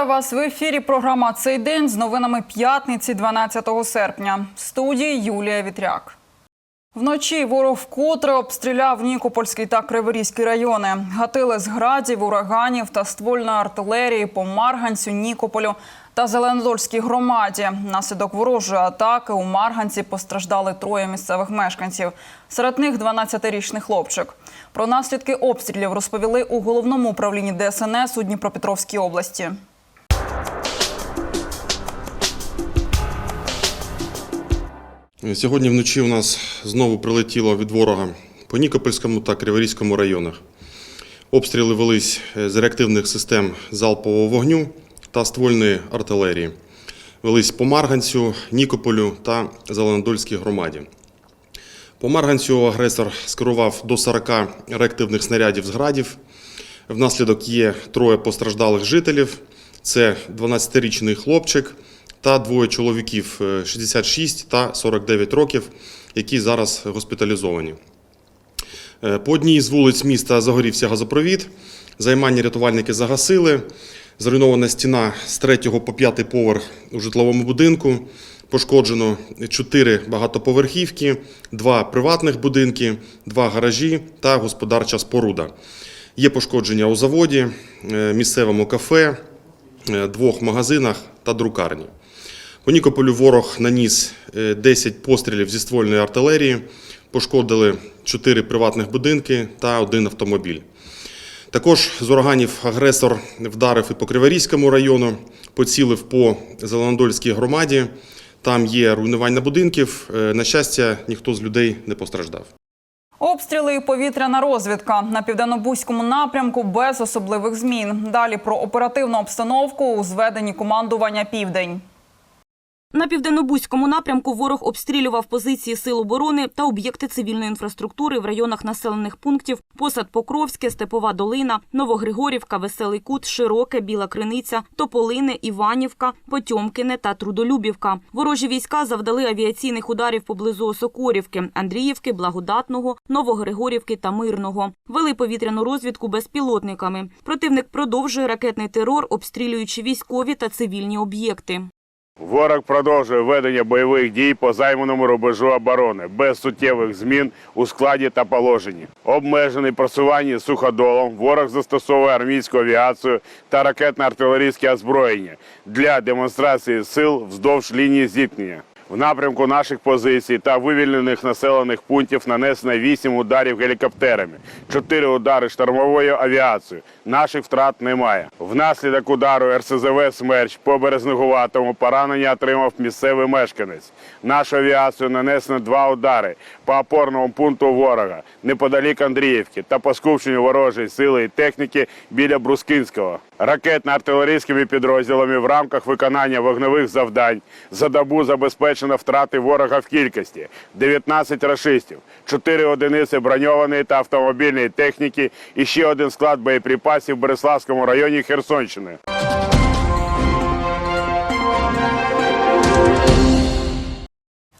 Вітаю вас в ефірі. Програма цей день з новинами п'ятниці, 12 серпня. В студії Юлія Вітряк. Вночі ворог вкотре обстріляв Нікопольський та Криворізький райони. Гатили з градів, ураганів та ствольної артилерії по Марганцю, Нікополю та Зеленодольській громаді. Наслідок ворожої атаки у Марганці постраждали троє місцевих мешканців. Серед них 12-річний хлопчик. Про наслідки обстрілів розповіли у головному управлінні ДСНС у Дніпропетровській області. Сьогодні вночі у нас знову прилетіло від ворога по Нікопольському та Криворізькому районах. Обстріли велись з реактивних систем залпового вогню та ствольної артилерії. Велись по Марганцю, Нікополю та Зеленодольській громаді. По Марганцю агресор скерував до 40 реактивних снарядів з градів. Внаслідок є троє постраждалих жителів. Це 12-річний хлопчик та двоє чоловіків е, 66 та 49 років, які зараз госпіталізовані. Е, По одній з вулиць міста загорівся газопровід. Займання рятувальники загасили. Зруйнована стіна з 3 по 5 поверх у житловому будинку. Пошкоджено 4 багатоповерхівки, 2 приватних будинки, 2 гаражі та господарча споруда. Є пошкодження у заводі, е, місцевому кафе, е, двох магазинах та друкарні. По Нікополю ворог наніс е, 10 пострілів зі ствольної артилерії, пошкодили 4 приватних будинки та один автомобіль. Також з ураганів агресор вдарив і по Криворізькому району, поцілив по Зеленодольській громаді. Там є руйнування будинків. Е, На щастя, ніхто з людей не постраждав. Обстріли і повітряна розвідка на південно-бузькому напрямку без особливих змін. Далі про оперативну обстановку у зведенні командування Південь. На південно-бузькому напрямку ворог обстрілював позиції сил оборони та об'єкти цивільної інфраструктури в районах населених пунктів Посад Покровське, Степова Долина, Новогригорівка, Веселий Кут, Широке, Біла Криниця, Тополине, Іванівка, Потьомкине та Трудолюбівка. Ворожі війська завдали авіаційних ударів поблизу Осокорівки, Андріївки, Благодатного, Новогригорівки та Мирного. Вели повітряну розвідку безпілотниками. Противник продовжує ракетний терор, обстрілюючи військові та цивільні об'єкти. Ворог продовжує ведення бойових дій по займаному рубежу оборони без суттєвих змін у складі та положенні. Обмежений просування суходолом ворог застосовує армійську авіацію та ракетно-артилерійське озброєння для демонстрації сил вздовж лінії зіткнення. В напрямку наших позицій та вивільнених населених пунктів нанесено 8 ударів гелікоптерами, 4 удари штурмовою авіацією. Наших втрат немає. Внаслідок удару РСЗВ «Смерч» по Березнегуватому поранення отримав місцевий мешканець. Нашу авіацію нанесено два удари по опорному пункту ворога неподалік Андріївки та по скупченню ворожої сили і техніки біля Брускинського. Ракетно-артилерійськими підрозділами в рамках виконання вогневих завдань за добу забезпечено втрати ворога в кількості 19 рашистів, 4 одиниці броньованої та автомобільної техніки і ще один склад боєприпасів в Береславському районі Херсонщини.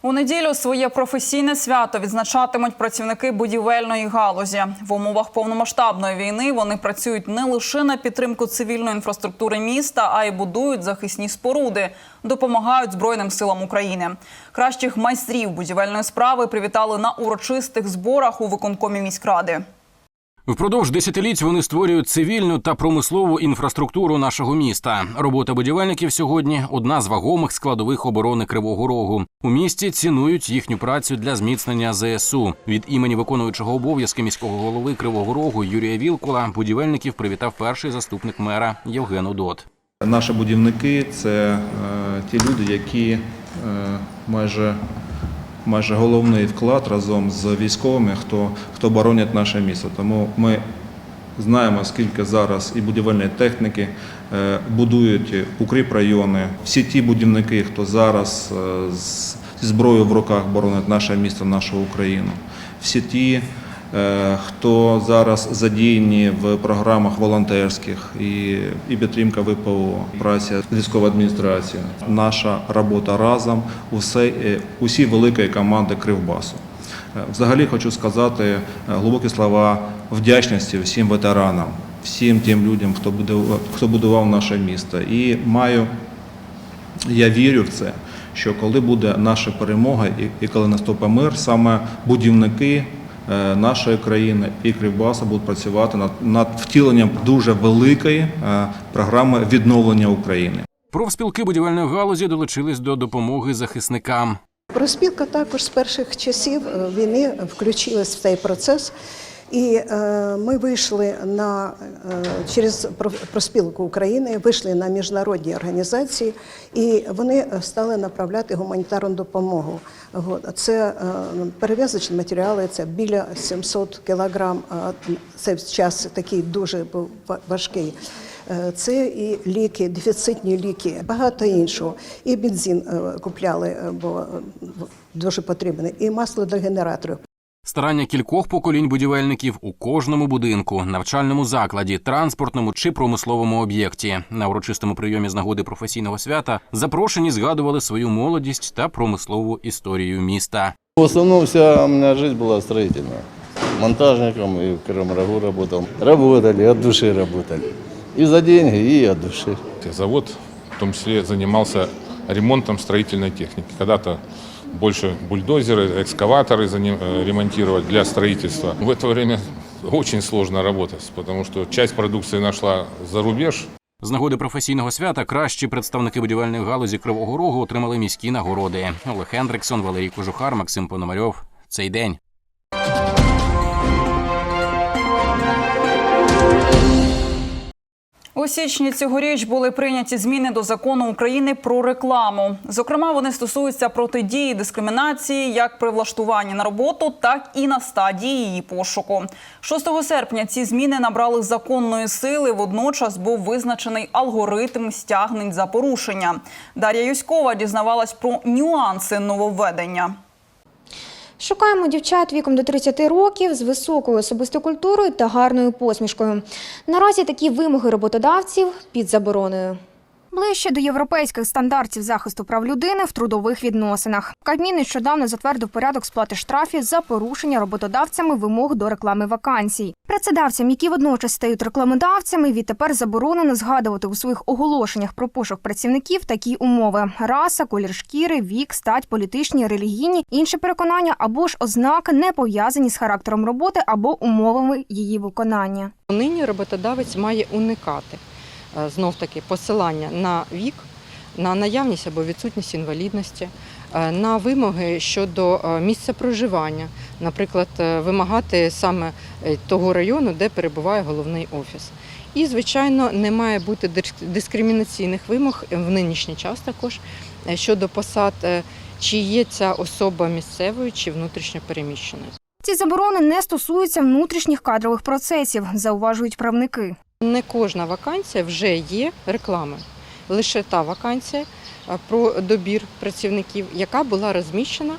У неділю своє професійне свято відзначатимуть працівники будівельної галузі. В умовах повномасштабної війни вони працюють не лише на підтримку цивільної інфраструктури міста, а й будують захисні споруди, допомагають Збройним силам України. Кращих майстрів будівельної справи привітали на урочистих зборах у виконкомі міськради. Впродовж десятиліть вони створюють цивільну та промислову інфраструктуру нашого міста. Робота будівельників сьогодні одна з вагомих складових оборони Кривого Рогу. У місті цінують їхню працю для зміцнення ЗСУ. Від імені виконуючого обов'язки міського голови Кривого Рогу Юрія Вілкула будівельників привітав перший заступник мера Євген Удот. Наші будівники це е, ті люди, які е, майже, майже головний вклад разом з військовими, хто, хто боронять наше місто. Тому ми знаємо, скільки зараз і будівельної техніки е, будують укріпрайони. Всі ті будівники, хто зараз е, з зброєю в руках боронить наше місто, нашу Україну. Всі ті, хто зараз задіяні в програмах волонтерських і, і підтримка ВПО, праця з військовою. Наша робота разом усе, е, усі великої команди Кривбасу. Е, Взагалі хочу сказати е, глибокі слова вдячності всім ветеранам, всім тим людям, хто будував, хто будував наше місто. І маю, я вірю в це, що коли буде наша перемога і, коли наступить мир, саме будівники е, нашої країни і Кривбаса будуть працювати над, над втіленням дуже великої е, програми відновлення України. Профспілки будівельної галузі долучились до допомоги захисникам. Профспілка також з перших часів е, війни включилась в цей процес. І е, ми вийшли на е, через Про- проспілку України, вийшли на міжнародні організації, і вони стали направляти гуманітарну допомогу. Це е, перев'язочні матеріали, це біля 700 кілограм. Це час такий дуже був ва- важкий. Е, Це і ліки, дефіцитні ліки, багато іншого. І бензин е, купляли, е, бо дуже потрібний, і масло для генераторів. Старання кількох поколінь будівельників у кожному будинку, навчальному закладі, транспортному чи промисловому об'єкті. На урочистому прийомі з нагоди професійного свята запрошені згадували свою молодість та промислову історію міста. В основном вся у меня жизнь была строительная. Монтажником и в Кривом Рогу работал. Работали, от души работали. И за деньги, и от души. Завод в том числе занимался ремонтом строительной техники. Когда-то больше бульдозеры, экскаваторы заним- э, ремонтировать для строительства. В это время очень сложно работать, потому что часть продукции нашла за рубеж, З нагоди професійного свята кращі представники будівельної галузі Кривого Рогу отримали міські нагороди. Олег Хендриксон, Валерій Кожухар, Максим Пономарьов. Цей день. У січні цьогоріч були прийняті зміни до закону України про рекламу. Зокрема, вони стосуються протидії дискримінації як при влаштуванні на роботу, так і на стадії її пошуку. 6 серпня ці зміни набрали законної сили. Водночас був визначений алгоритм стягнень за порушення. Дар'я Юськова дізнавалась про нюанси нововведення. Шукаємо дівчат віком до 30 років з високою особистою культурою та гарною посмішкою. Наразі такі вимоги роботодавців під забороною. Ближче до європейських стандартів захисту прав людини в трудових відносинах. Кабмін нещодавно затвердив порядок сплати штрафів за порушення роботодавцями вимог до реклами вакансій. Працедавцям, які водночас стають рекламодавцями, відтепер заборонено згадувати у своїх оголошеннях про пошук працівників такі умови: раса, колір шкіри, вік, стать, політичні, релігійні, інші переконання або ж ознаки не пов'язані з характером роботи або умовами її виконання. Нині роботодавець має уникати знов таки посилання на вік, на наявність або відсутність інвалідності, е, на вимоги щодо е, місця проживання, наприклад, е, вимагати саме е, того району, де перебуває головний офіс. І, звичайно, не має бути дискримінаційних вимог в нинішній час також е, щодо посад, е, чи є ця особа місцевою чи внутрішньо переміщеною. Ці заборони не стосуються внутрішніх кадрових процесів, зауважують правники. Не кожна вакансія вже є рекламою. Лише та вакансія про добір працівників, яка була розміщена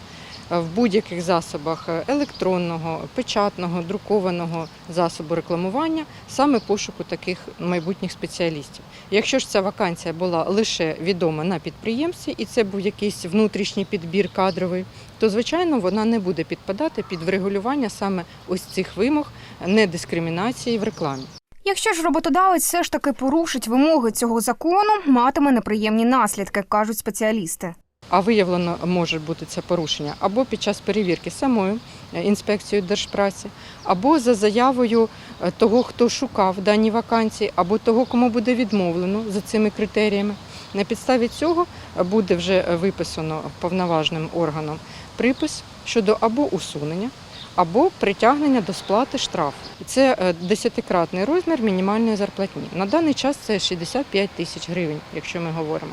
в будь-яких засобах е, електронного, печатного, друкованого засобу рекламування, саме пошуку таких майбутніх спеціалістів. Якщо ж ця вакансія була лише відома на підприємстві, і це був якийсь внутрішній підбір кадровий, то звичайно вона не буде підпадати під врегулювання саме ось цих вимог недискримінації в рекламі. Якщо ж роботодавець все ж таки порушить вимоги цього закону, матиме неприємні наслідки, кажуть спеціалісти. А виявлено може бути це порушення або під час перевірки самою е, інспекцією держпраці, або за заявою е, того, хто шукав дані вакансії, або того, кому буде відмовлено за цими критеріями. На підставі цього буде вже виписано повноважним органом припис щодо або усунення, або притягнення до сплати штрафу. Це е, десятикратний розмір мінімальної зарплатні. На даний час це 65 тисяч гривень, якщо ми говоримо.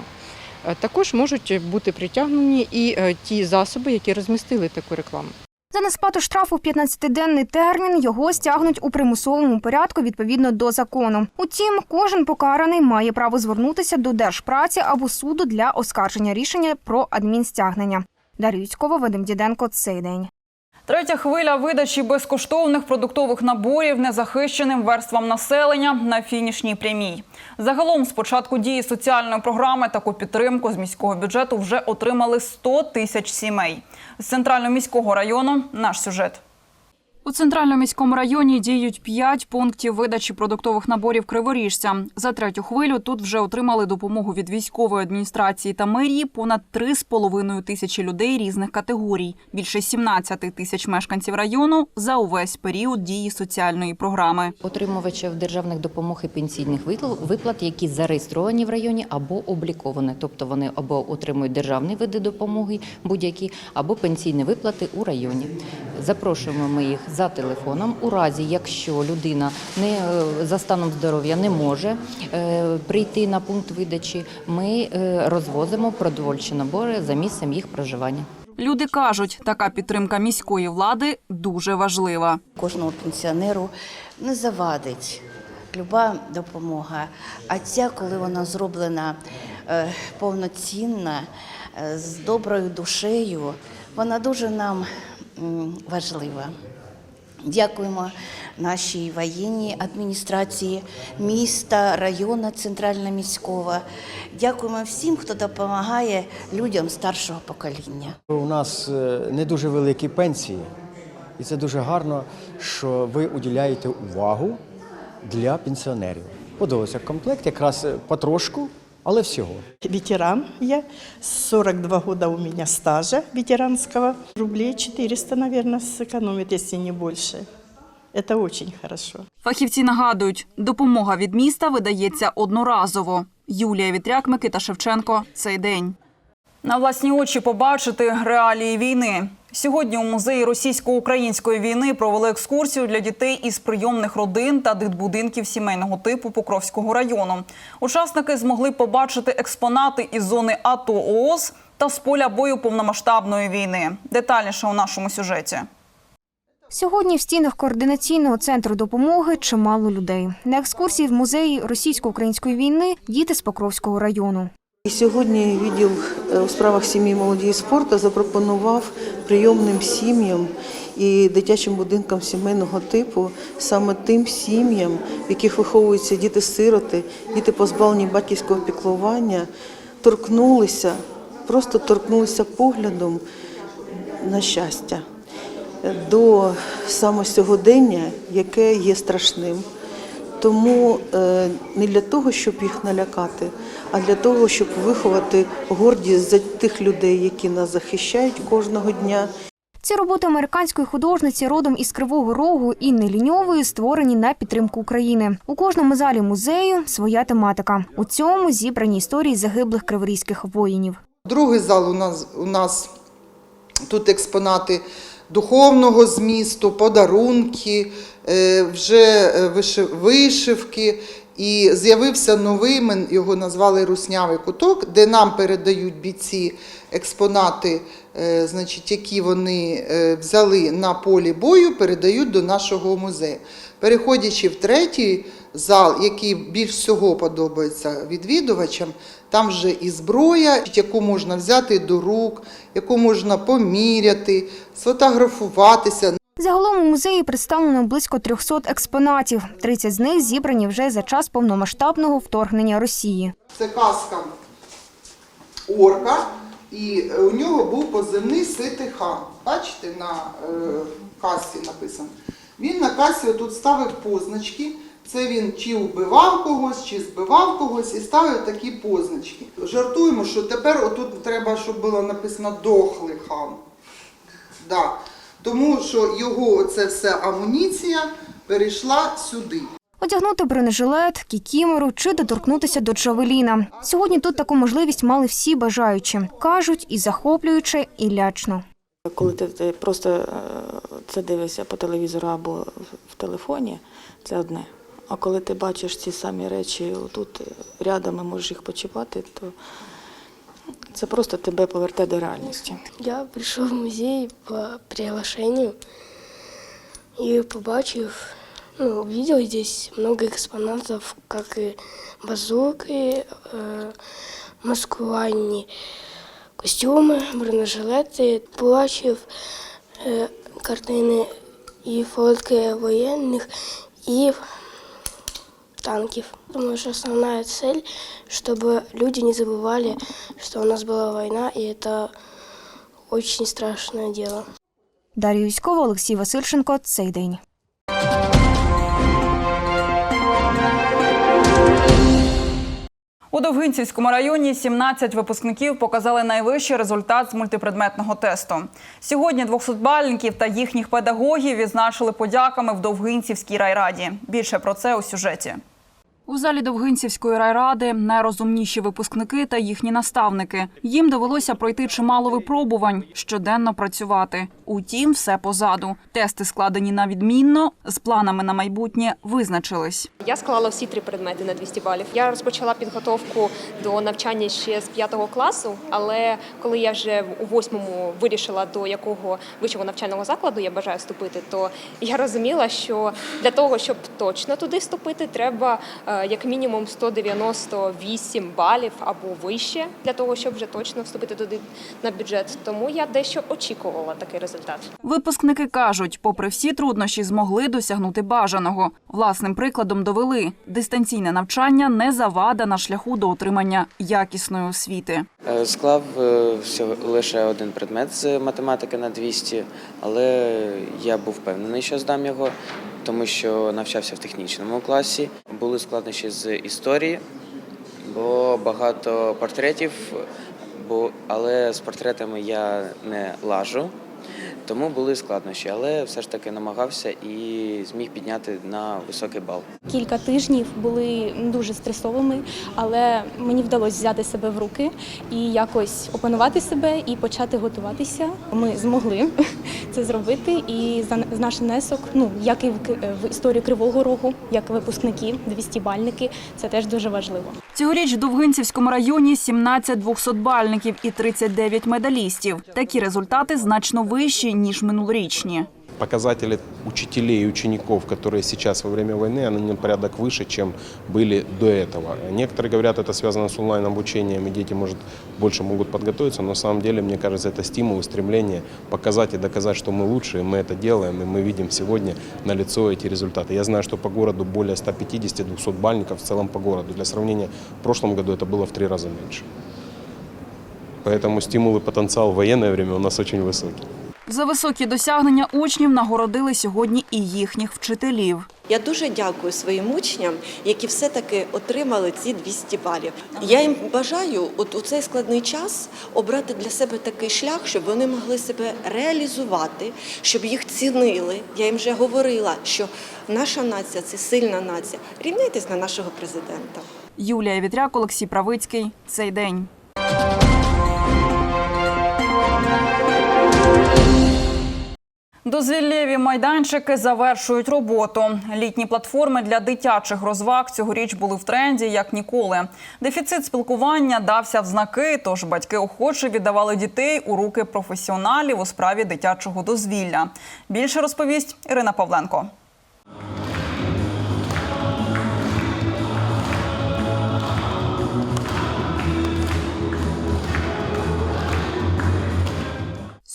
Е, Також можуть бути притягнені і е, ті засоби, які розмістили таку рекламу. За несплату штрафу в 15-денний термін його стягнуть у примусовому порядку відповідно до закону. Утім, кожен покараний має право звернутися до держпраці або суду для оскарження рішення про адмінстягнення. Дар'я Юцькова, Вадим Діденко. Цей день. Третя хвиля видачі безкоштовних продуктових наборів незахищеним верствам населення на фінішній прямій. Загалом, з початку дії соціальної програми, таку підтримку з міського бюджету вже отримали 100 тисяч сімей. З центрально міського району наш сюжет. У центральному міському районі діють п'ять пунктів видачі продуктових наборів криворіжцям. За третю хвилю тут вже отримали допомогу від військової адміністрації та мерії понад 3,5 тисячі людей різних категорій, більше 17 тисяч мешканців району за увесь період дії соціальної програми. отримувачів державних допомог і пенсійних виплат, які зареєстровані в районі або обліковані. Тобто вони або отримують державні види допомоги будь-які, або пенсійні виплати у районі. Запрошуємо ми їх за телефоном. У разі, якщо людина не е, за станом здоров'я не може е, прийти на пункт видачі, ми е, розвозимо продовольчі набори за місцем їх проживання. Люди кажуть, така підтримка міської влади дуже важлива. кожному пенсіонеру не завадить люба допомога. А ця, коли вона зроблена е, повноцінна, е, з доброю душею, вона дуже нам важлива. Дякуємо нашій воєнній адміністрації міста, району центрально міського. Дякуємо всім, хто допомагає людям старшого покоління. У нас е, не дуже великі пенсії, і це дуже гарно, що ви уділяєте увагу для пенсіонерів. Подобається комплект, якраз е, потрошку, але всього. Ветеран я, 42 года у меня стажа ветеранского. Рублей 400, наверное, сэкономит, если не больше. Это очень хорошо. Фахівці нагадують, допомога від міста видається одноразово. Юлія Вітряк, Микита Шевченко. Цей день. На власні очі побачити реалії війни. Сьогодні у музеї російсько-української війни провели екскурсію для дітей із прийомних родин та дитбудинків сімейного типу Покровського району. Учасники змогли побачити експонати із зони АТО ООС та з поля бою повномасштабної війни. Детальніше у нашому сюжеті. Сьогодні в стінах координаційного центру допомоги чимало людей. На екскурсії в музеї російсько-української війни діти з Покровського району. І сьогодні відділ е, у справах сім'ї, молоді і спорту запропонував прийомним сім'ям і дитячим будинкам сімейного типу саме тим сім'ям, в яких виховуються діти-сироти, діти позбавлені батьківського піклування, торкнулися, просто торкнулися поглядом на щастя до самосьогодення, яке є страшним. Тому е, не для того, щоб їх налякати, а для того, щоб виховати гордість за тих людей, які нас захищають кожного дня. Ці роботи американської художниці родом із Кривого Рогу Інни Ліньової створені на підтримку України. У кожному залі музею своя тематика. У цьому зібрані історії загиблих криворізьких воїнів. Другий зал у нас у нас тут експонати духовного змісту, подарунки, е, вже е, вишивки. І з'явився новий, ми його назвали Руснявий куток, де нам передають бійці експонати, е, значить, які вони е, взяли на полі бою, передають до нашого музею. Переходячи в третій зал, який більш всього подобається відвідувачам, там вже і зброя, яку можна взяти до рук, яку можна поміряти, сфотографуватися. Загалом у музеї представлено близько 300 експонатів. 30 з них зібрані вже за час повномасштабного вторгнення Росії. Це казка орка, і е, у нього був позивний ситий хан. Бачите, на е, касі написано. Він на касі отут ставив позначки. Це він чи вбивав когось, чи збивав когось і ставив такі позначки. Жартуємо, що тепер отут треба, щоб було написано дохлий хан. Да. Тому що його це все амуніція перейшла сюди. Одягнути бронежилет, кікімору чи доторкнутися до Джавеліна. Сьогодні тут таку можливість мали всі бажаючі. Кажуть, і захоплююче, і лячно. Коли ти, ти просто е, це дивишся по телевізору або в- в телефоні, це одне. А коли ти бачиш ці самі речі тут рядом і можеш їх почіпати, то це просто тебе повертає до реальності. Я прийшов в музей по приглашению и побачив, ну, увидел здесь много экспонатов, как и базуки, э, маскувальні костюми, бронежилети. Побачив э, картини і фотки воєнних, і танків. Думаю, что основная цель, чтобы люди не забывали, что у нас была война, и это очень страшное дело. Дар'я Юськова, Олексій Васильченко. Цей день. У Довгинцівському районі 17 випускників показали найвищий результат з мультипредметного тесту. Сьогодні 200-бальників та їхніх педагогів відзначили подяками в Довгинцівській райраді. Більше про це у сюжеті. У залі Довгинцівської райради найрозумніші випускники та їхні наставники. Їм довелося пройти чимало випробувань, щоденно працювати. Утім, все позаду. Тести складені на відмінно, з планами на майбутнє визначились. Я склала всі три предмети на 200 балів. Я розпочала підготовку до навчання ще з 5 класу, але коли я вже у восьмому вирішила, до якого вищого навчального закладу я бажаю вступити, то я розуміла, що для того, щоб точно туди вступити, треба е, як мінімум 198 балів або вище для того, щоб вже точно вступити туди на бюджет. Тому я дещо очікувала такий результат. Випускники кажуть, попри всі труднощі, змогли досягнути бажаного. Власним прикладом довели дистанційне навчання не завада на шляху до отримання якісної освіти. Е, Склав е, всього лише один предмет з математики на 200, але я був впевнений, що здам його, тому що навчався в технічному класі. Були складнощі з історії, бо багато портретів, бо, але з портретами я не лажу. Тому були складнощі, але все ж таки намагався і зміг підняти на високий бал. Кілька тижнів були дуже стресовими, але мені вдалося взяти себе в руки і якось опанувати себе і почати готуватися. Ми змогли це зробити. І за наш внесок, ну як і в історію Кривого Рогу, як випускники, 200-бальники, це теж дуже важливо. Цьогоріч в Довгинцівському районі 17 200-бальників і 39 медалістів. Такі результати значно вищі ніж минулорічні. Показатели учителей и учеников, которые сейчас во время войны, они на порядок выше, чем были до этого. Некоторые говорят, это связано с онлайн-обучением, и дети, может, больше могут подготовиться, но на самом деле, мне кажется, это стимул и стремление показать и доказать, что мы лучшие, мы это делаем, и мы видим сегодня на лицо эти результаты. Я знаю, что по городу более 150-200 бальников в целом по городу. Для сравнения, в прошлом году это было в три раза меньше. Поэтому стимул и потенциал в военное время у нас очень высокий. За високі досягнення учнів нагородили сьогодні і їхніх вчителів. Я дуже дякую своїм учням, які все-таки отримали ці 200 балів. Я їм бажаю от у цей складний час обрати для себе такий шлях, щоб вони могли себе реалізувати, щоб їх цінили. Я їм вже говорила, що наша нація це сильна нація. Рівняйтесь на нашого президента. Юлія Вітряк, Олексій Правицький. Цей день. Дозвіллєві майданчики завершують роботу. Літні платформи для дитячих розваг цьогоріч були в тренді як ніколи. Дефіцит спілкування дався в знаки, тож батьки охоче віддавали дітей у руки професіоналів у справі дитячого дозвілля. Більше розповість Ірина Павленко.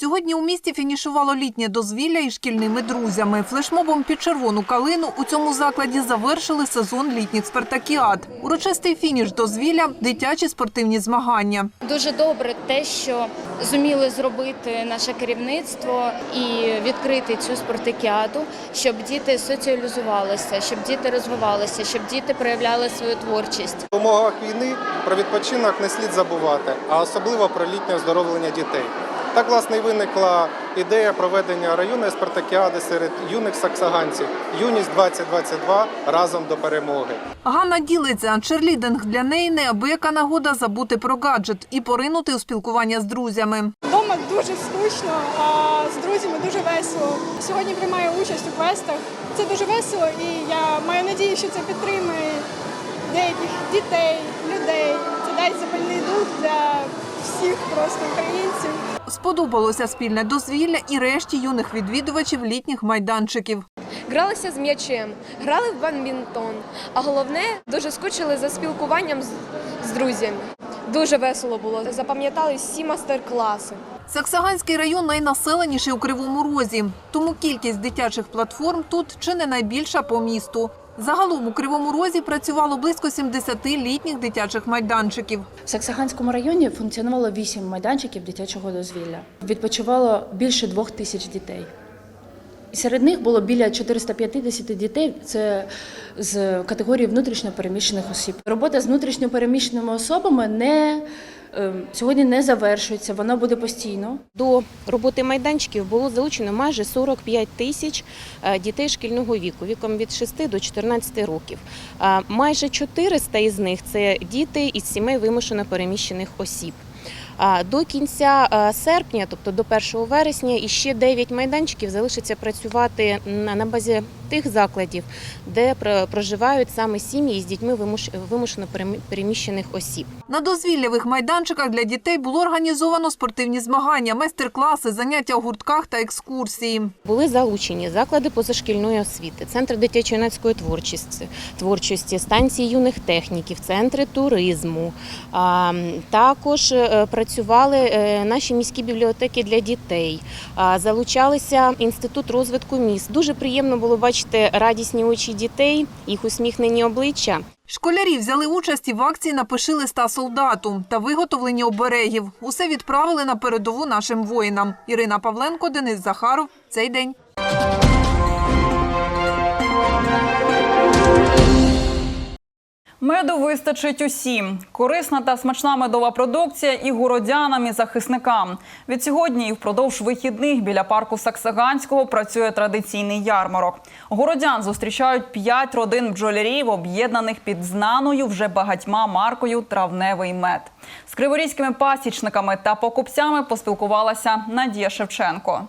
Сьогодні у місті фінішувало літнє дозвілля із шкільними друзями. Флешмобом під червону калину у цьому закладі завершили сезон літніх спартакіад. Урочистий фініш дозвілля, дитячі спортивні змагання. Дуже добре те, що зуміли зробити наше керівництво і відкрити цю спартакіаду, щоб діти соціалізувалися, щоб діти розвивалися, щоб діти проявляли свою творчість. В умовах війни про відпочинок не слід забувати, а особливо про літнє оздоровлення дітей. Так, власне, і виникла ідея проведення районної спартакіади серед юних саксаганців. Юність 2022 разом до перемоги. Ганна ділиться, черлідинг для неї неабияка нагода забути про гаджет і поринути у спілкування з друзями. Вдома дуже скучно, а з друзями дуже весело. Сьогодні приймаю участь у квестах. Це дуже весело, і я маю надію, що це підтримує деяких дітей, людей. Це дасть запальний дух для всіх просто українців. Сподобалося спільне дозвілля і решті юних відвідувачів літніх майданчиків. Гралися з м'ячем, грали в бадмінтон, а головне дуже скучили за спілкуванням з, з друзями. Дуже весело було. Запам'ятали всі мастер-класи. Саксаганський район найнаселеніший у Кривому Розі, тому кількість дитячих платформ тут чи не найбільша по місту. Загалом у Кривому Розі працювало близько 70 літніх дитячих майданчиків. В Саксаганському районі функціонувало вісім майданчиків дитячого дозвілля. Відпочивало більше двох тисяч дітей. Серед них було біля 450 дітей. Це з категорії внутрішньопереміщених осіб. Робота з внутрішньопереміщеними особами не сьогодні не завершується. Вона буде постійно. До роботи майданчиків було залучено майже 45 тисяч е, дітей шкільного віку, віком від 6 до 14 років. Е, Майже 400 із них це діти із сімей вимушено переміщених осіб. А До кінця е, серпня, тобто до 1 вересня, іще 9 майданчиків залишиться працювати на базі тих закладів, де проживають саме сім'ї з дітьми вимушено переміщених осіб. На дозвіллєвих майданчиках для дітей було організовано спортивні змагання, майстер-класи, заняття у гуртках та екскурсії. Були залучені заклади позашкільної освіти, центри дитячо-юнацької творчості, творчості, станції юних техніків, центри туризму. Також е, працювали е, наші міські бібліотеки для дітей, залучалися інститут розвитку міст. Дуже приємно було бачити радісні очі дітей, їх усміхнені обличчя. Школярі взяли участь і в акції «Напиши листа солдату» та виготовлені оберегів. Усе відправили на передову нашим воїнам. Ірина Павленко, Денис Захаров. Цей день. Меду вистачить усім. Корисна та смачна медова продукція і городянам, і захисникам. Від сьогодні і впродовж вихідних біля парку Саксаганського працює традиційний ярмарок. Городян зустрічають п'ять родин бджолярів, об'єднаних під знаною вже багатьма маркою травневий мед. З криворізькими пасічниками та покупцями поспілкувалася Надія Шевченко.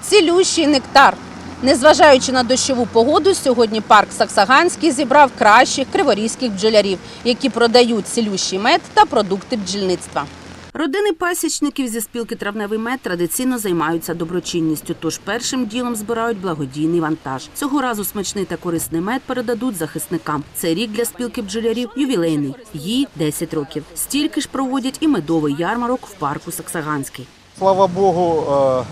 Цілющий нектар. Незважаючи на дощову погоду, сьогодні парк Саксаганський зібрав кращих криворізьких бджолярів, які продають цілющий мед та продукти бджільництва. Родини пасічників зі спілки Травневий мед традиційно займаються доброчинністю, тож першим ділом збирають благодійний вантаж. Цього разу смачний та корисний мед передадуть захисникам. Цей рік для спілки бджолярів ювілейний. Їй 10 років. Стільки ж проводять і медовий ярмарок в парку Саксаганський. Слава Богу, э,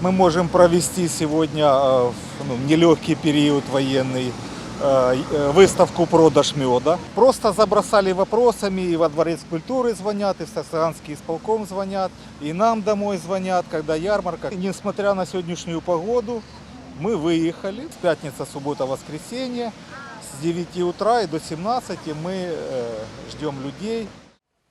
мы можем провести сегодня э, в ну, нелегкий период военный э, э, выставку продаж меда. Просто забросали вопросами, и во Дворец культуры звонят, и в Саксаганский исполком звонят, и нам домой звонят, когда ярмарка. И Несмотря на сегодняшнюю погоду, мы выехали. Пятница, суббота, воскресенье. С 9 утра и до 17 мы э, ждем людей.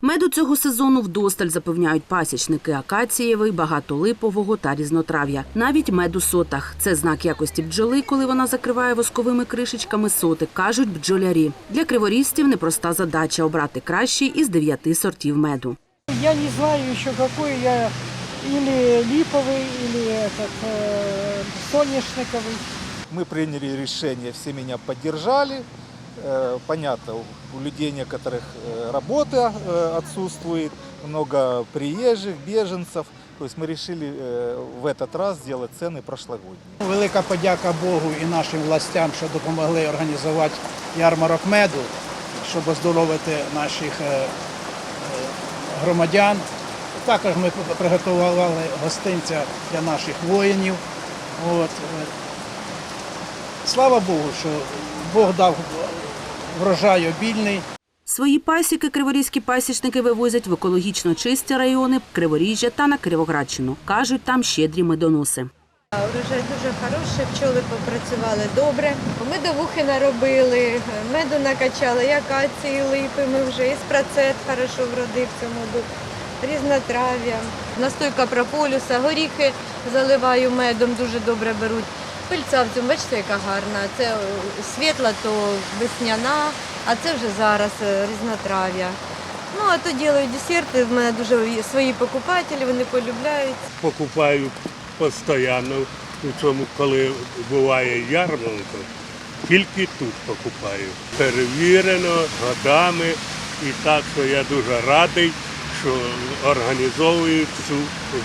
Меду цього сезону вдосталь запевняють пасічники акацієвий, багатолипового та різнотрав'я. Навіть мед у сотах. Це знак якості бджоли, коли вона закриває восковими кришечками соти, кажуть бджолярі. Для криворізців непроста задача обрати кращий із дев'яти сортів меду. Я не знаю еще какой я, или липовый, или этот, э, соняшниковый. Мы приняли решение, все меня поддержали. Э, Понятно, у людей некоторых э, работа э, отсутствует, много приезжих, беженцев. То есть мы решили э, в этот раз сделать цены прошлогодние. Велика подяка Богу і нашим властям, що допомогли організувати ярмарок меду, щоб оздоровити наших е, е, громадян. Також ми приготували гостинця для наших воїнів. От. е. Слава Богу, що Бог дав врожай обільний. Свої пасіки криворізькі пасічники вивозять в екологічно чисті райони Криворіжжя та на Кривоградщину. Кажуть, там щедрі медоноси. Урожай дуже хороший, пчоли попрацювали добре. Медовухи наробили, меду накачали, і акації, липи ми вже, і спрацет хорошо вродив в цьому году, різнотрав'я, настойка прополюса, горіхи заливаю медом, дуже добре беруть. Пильця в цьому, бачите, яка гарна. Це е, світла, то весняна, а це вже зараз е, різнотрав'я. Ну, а то ділаю десерти, в мене дуже свої покупателі, вони полюбляють. покупаю постійно у цьому, коли буває ярмарка, тільки тут покупаю. Перевірено годами і так, що я дуже радий, що організовують цю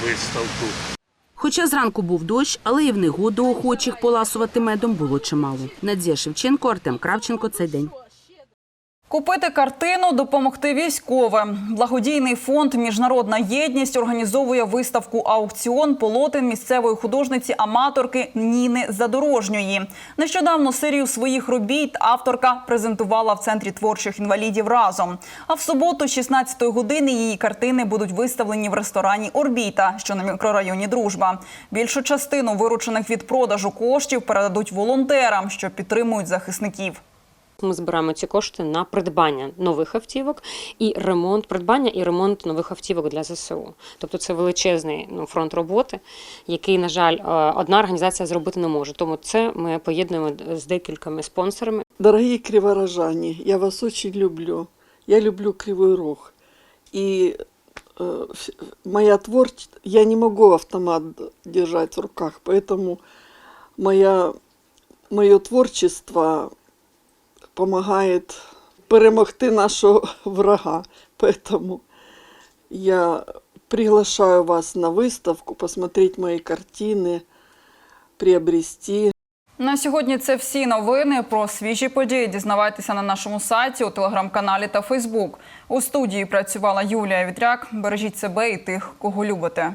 виставку. Хоча зранку був дощ, але і в негоду охочих поласувати медом було чимало. Надія Шевченко, Артем Кравченко. Цей день. Купити картину, допомогти військовим. Благодійний фонд Міжнародна єдність організовує виставку аукціон полотен місцевої художниці-аматорки Ніни Задорожньої. Нещодавно серію своїх робіт авторка презентувала в центрі творчих інвалідів разом. А в суботу, 16 години, її картини будуть виставлені в ресторані Орбіта, що на мікрорайоні Дружба. Більшу частину виручених від продажу коштів передадуть волонтерам, що підтримують захисників. Ми збираємо ці кошти на придбання нових автівок і ремонт, придбання і ремонт нових автівок для ЗСУ. Тобто це величезний ну, фронт роботи, який, на жаль, е, одна організація зробити не може. Тому це ми поєднуємо з декількома спонсорами. Дорогие криворожане, я вас очень люблю. Я люблю Кривой Рог. И э, моя творчество... Я не могу автомат держать в руках, моя, мое творчество помогает перемогти нашего врага. Поэтому я приглашаю вас на выставку, посмотреть мои картины, приобрести. На сьогодні це всі новини про свіжі події. Дізнавайтеся на нашому сайті, у телеграм-каналі та Фейсбук. У студії працювала Юлія Вітряк. Бережіть себе і тих, кого любите.